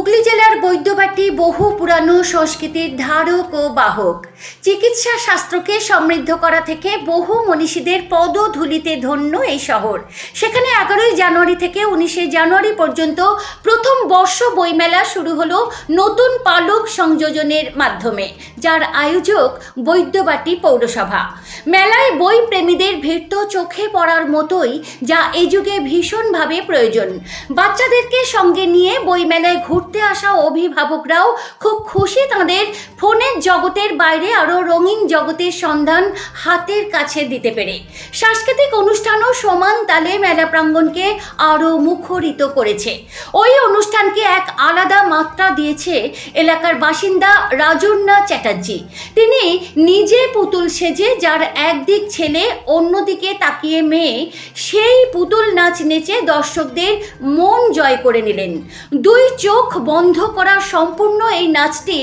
হুগলি জেলার বৈদ্যবাটি বহু পুরানো সংস্কৃতির ধারক ও বাহক। চিকিৎসা শাস্ত্রকে সমৃদ্ধ করা থেকে বহু মনীষীদের পদধূলিতে ধন্য এই শহর। সেখানে এগারোই জানুয়ারি থেকে উনিশে জানুয়ারি পর্যন্ত প্রথম বর্ষ বইমেলা শুরু হলো নতুন পালক সংযোজনের মাধ্যমে, যার আয়োজক বৈদ্যবাটি পৌরসভা। মেলায় বই প্রেমীদের ভিড় তো চোখে পড়ার মতোই, যা এই যুগে ভীষণভাবে প্রয়োজন। বাচ্চাদেরকে সঙ্গে নিয়ে বইমেলায় ঘুরতে আসা অভিভাবকরাও খুব খুশি তাদের ফোনের জগতের বাইরে আরও রঙিন জগতের সন্ধান হাতের কাছে দিতে পেরে। সাংস্কৃতিক অনুষ্ঠানও সমান তালে মেলা প্রাঙ্গণকে আরও মুখরিত করেছে। ওই অনুষ্ঠানকে এক আলাদা মাত্রা দিয়েছে এলাকার বাসিন্দা রাজন্না চ্যাটার্জি। তিনি নিজে পুতুল সেজে যার একদিক ছেলে অন্যদিকে তাকিয়ে মেয়ে, সেই পুতুল নাচ নেচে দর্শকদের মন জয় করে নিলেন। দুই চোখ বন্ধ করা সম্পূর্ণ এই নাচটি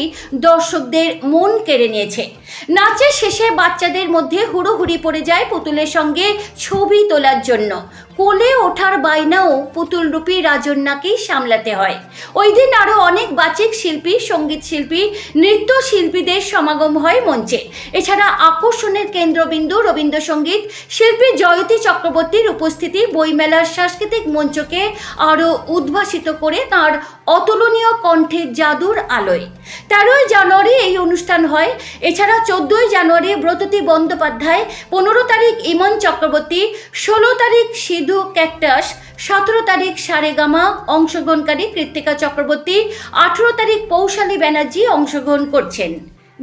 দর্শকদের মন কেড়ে নিয়েছে। নাচের শেষে বাচ্চাদের মধ্যে হুড়োহুড়ি পড়ে যায় পুতুলের সঙ্গে ছবি তোলার জন্য। কোলে ওঠার বাইনাও পুতুলরূপী রাজন্যাকেই সামলাতে হয়। ওই দিন আরও অনেক বাচিক শিল্পী, সংগীত শিল্পী, নৃত্য শিল্পীদের সমাগম হয় মঞ্চে। এছাড়া আকর্ষণের কেন্দ্রবিন্দু রবীন্দ্রসঙ্গীত শিল্পী জয়তী চক্রবর্তীর উপস্থিতি বইমেলার সাংস্কৃতিক মঞ্চকে আরও উদ্ভাসিত করে তার অতুলনীয় কণ্ঠের জাদুর আলোয়। তেরোই জানুয়ারি এই অনুষ্ঠান হয়। এছাড়া চোদ্দোই জানুয়ারি ব্রততী বন্দ্যোপাধ্যায়, পনেরো তারিখ ইমন চক্রবর্তী, ষোলো তারিখ সিধু ক্যাকটাস, সতেরো তারিখ সারেগামা, অংশগ্রহণকারী কৃত্তিকা চক্রবর্তী, আঠেরো তারিখ পৌশালী ব্যানার্জি অংশগ্রহণ করছেন।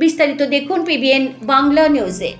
বিস্তারিত দেখুন পিবিএন বাংলা নিউজে।